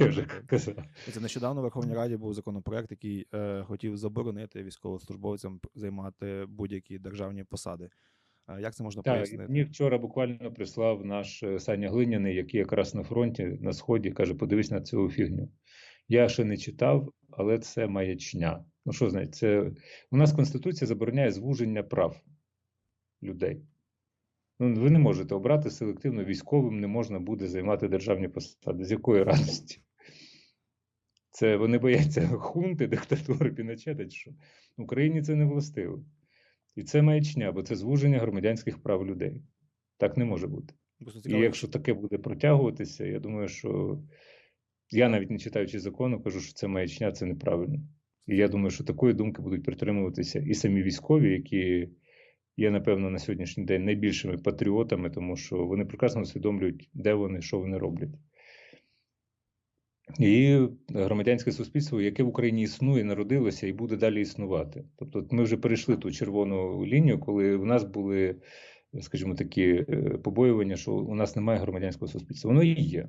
Я вже казав. Це нещодавно в Верховній Раді був законопроект, який е, хотів заборонити військовослужбовцям займати будь-які державні посади. Е, як це можна Так, пояснити? мені вчора буквально прислав наш е, Саня Глиняний, який якраз на фронті на сході каже: подивись на цю фігню. Я ще не читав, але це маячня. Ну що знаєте, це у нас Конституція забороняє звуження прав людей. Ну, ви не можете обрати селективно військовим, не можна буде займати державні посади. З якої радості? Це вони бояться хунти, диктатури, піночета, що. В Україні це не властиво. І це маячня, бо це звуження громадянських прав людей. Так не може бути. І якщо таке буде протягуватися, я думаю, що я навіть не читаючи закону, кажу, що це маячня, це неправильно. І я думаю, що такої думки будуть притримуватися і самі військові, які є, напевно, на сьогоднішній день найбільшими патріотами, тому що вони прекрасно усвідомлюють, де вони, що вони роблять. І громадянське суспільство, яке в Україні існує, народилося і буде далі існувати. Тобто, ми вже перейшли ту червону лінію, коли в нас були, скажімо, такі е, побоювання, що у нас немає громадянського суспільства. Воно і є.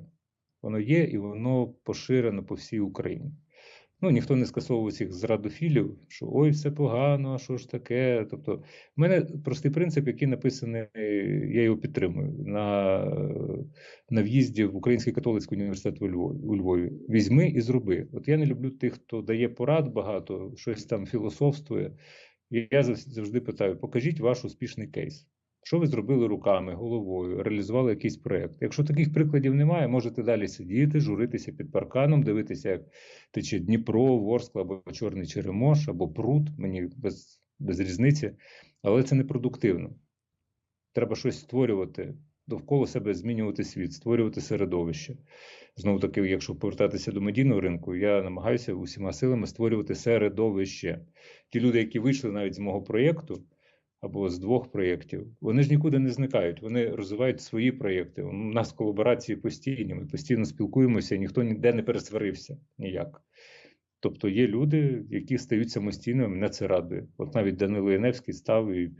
Воно є, і воно поширено по всій Україні. Ну, ніхто не скасовував цих зрадофілів, що ой, все погано, а що ж таке. Тобто, в мене простий принцип, який написаний, я його підтримую на, на в'їзді в Український католицький університет у Львові, у Львові. Візьми і зроби. От я не люблю тих, хто дає порад багато, щось там філософствує. І я завжди питаю: покажіть ваш успішний кейс. Що ви зробили руками, головою, реалізували якийсь проєкт? Якщо таких прикладів немає, можете далі сидіти, журитися під парканом, дивитися, як тече Дніпро, Ворскла або Чорний Черемош, або пруд, мені без, без різниці, але це непродуктивно. Треба щось створювати, довкола себе змінювати світ, створювати середовище. Знову таки, якщо повертатися до медійного ринку, я намагаюся усіма силами створювати середовище. Ті люди, які вийшли навіть з мого проєкту або з двох проєктів, вони ж нікуди не зникають, вони розвивають свої проєкти. У нас колаборації постійні, ми постійно спілкуємося, ніхто ніде не пересварився ніяк. Тобто є люди, які стають самостійними, мене це радує. От навіть Данило Яневський став і